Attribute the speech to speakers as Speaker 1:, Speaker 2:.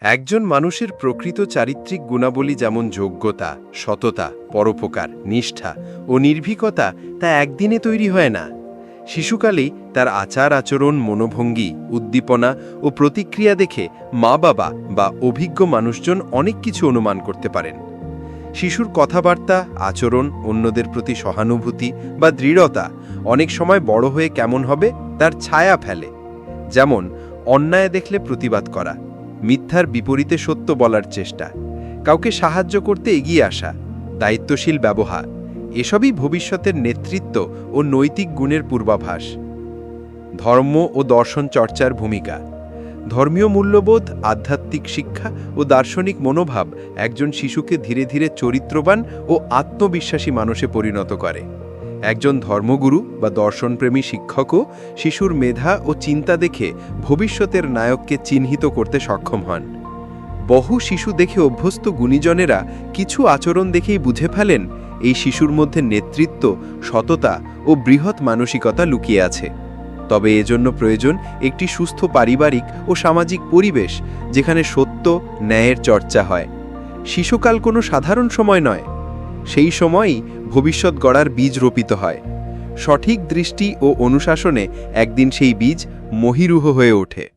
Speaker 1: একজন মানুষের প্রকৃত চারিত্রিক গুণাবলী যেমন যোগ্যতা, সততা, পরোপকার, নিষ্ঠা ও নির্ভীকতা তা একদিনে তৈরি হয় না। শিশুকালেই তার আচার আচরণ, মনোভঙ্গি, উদ্দীপনা ও প্রতিক্রিয়া দেখে মা বাবা বা অভিজ্ঞ মানুষজন অনেক কিছু অনুমান করতে পারেন। শিশুর কথাবার্তা, আচরণ, অন্যদের প্রতি সহানুভূতি বা দৃঢ়তা অনেক সময় বড় হয়ে কেমন হবে তার ছায়া ফেলে। যেমন, অন্যায় দেখলে প্রতিবাদ করা। মিথ্যার বিপরীতে সত্য বলার চেষ্টা। কাউকে সাহায্য করতে এগিয়ে আসা, দায়িত্বশীল ব্যবহার, এসবই ভবিষ্যতের নেতৃত্ব ও নৈতিক গুণের পূর্বাভাস। ধর্ম ও দর্শন চর্চার ভূমিকা। ধর্মীয় মূল্যবোধ, আধ্যাত্মিক শিক্ষা ও দার্শনিক মনোভাব একজন শিশুকে ধীরে ধীরে চরিত্রবান ও আত্মবিশ্বাসী মানুষে পরিণত করে। একজন ধর্মগুরু বা দর্শনপ্রেমী শিক্ষকও শিশুর মেধা ও চিন্তা দেখে ভবিষ্যতের নায়ককে চিহ্নিত করতে সক্ষম হন। বহু শিশু দেখে অভ্যস্ত গুণীজনেরা কিছু আচরণ দেখেই বুঝে ফেলেন, এই শিশুর মধ্যে নেতৃত্ব, সততা ও বৃহৎ মানসিকতা লুকিয়ে আছে। তবে এজন্য প্রয়োজন একটি সুস্থ পারিবারিক ও সামাজিক পরিবেশ, যেখানে সত্য, ন্যায়ের চর্চা হয়। শিশুকাল কোনো সাধারণ সময় নয়। সেই সময়ই ভবিষ্যৎ গড়ার বীজ রোপিত হয়। সঠিক দৃষ্টি ও অনুশাসনে একদিন সেই বীজ মহিরুহ হয়ে ওঠে।